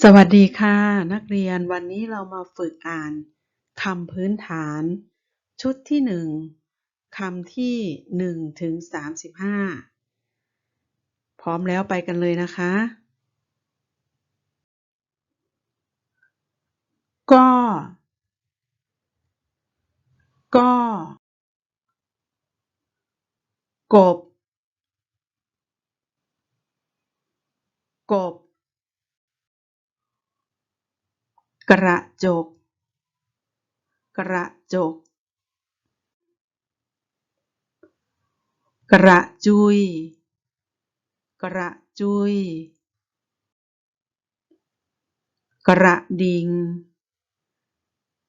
สวัสดีค่ะ นักเรียนวันนี้เรามาฝึกอ่านคำพื้นฐาน ชุดที่หนึ่งคำที่หนึ่งถึงสามสิบห้าพร้อมแล้วไปกันเลยนะคะ ก็ ก็ กบ กบ กระจก กระจก กระจุย กระจุย กระดิ่ง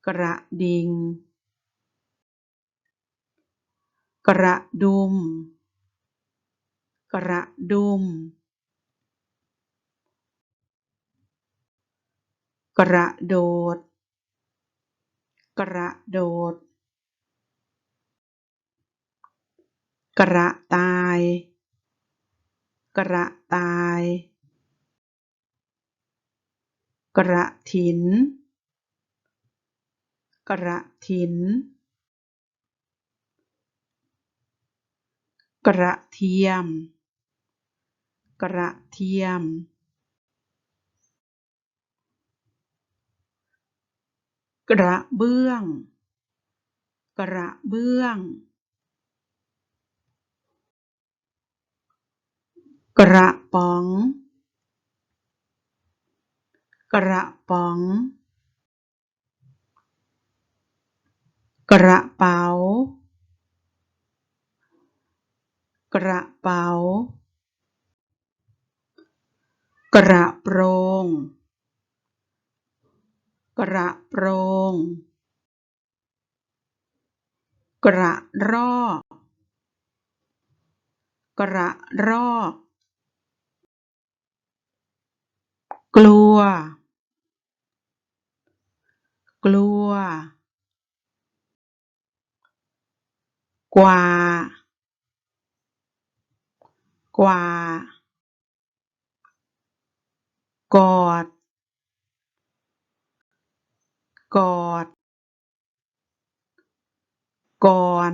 กระดิ่งกระดุม กระดุม กระโดด กระโดด กระตาย กระตาย กระถิน กระถิน กระเทียม กระเทียม กระเบื้อง กระเบื้อง กระป๋อง กระป๋อง กระเป๋า กระเป๋า กระโปรง กระโปรง กระรอก กระรอก กลัว กลัว กว่า กว่ากอด กอด ก่อน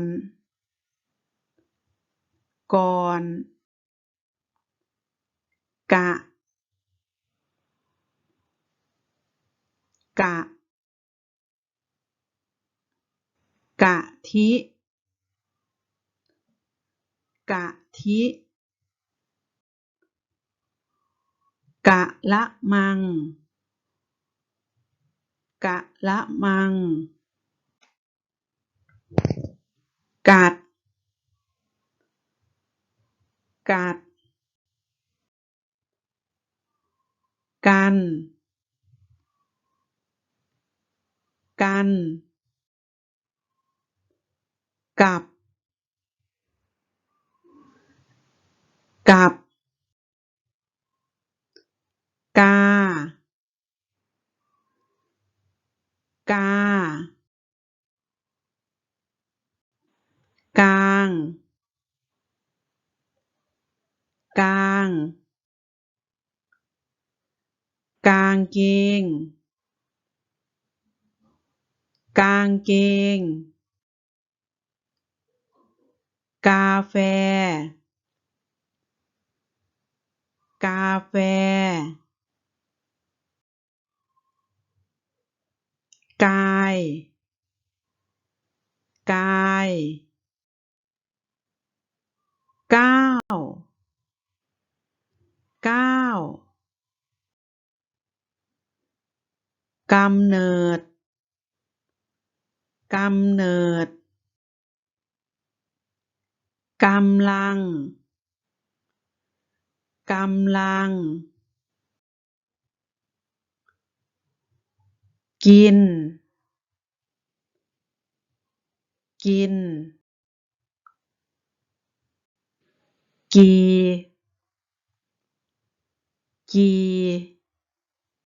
ก่อน กะ กะ กะทิ กะทิ กะละมัง กะละมัง กัด กัด กัน กัน กับ กับ กา กา กลาง กลาง กางเกง กางเกง กาแฟ กาแฟ กาย กาย ก้าว ก้าว กำเนิดกำเนิดกำลังกำลัง กิน กิน กี กี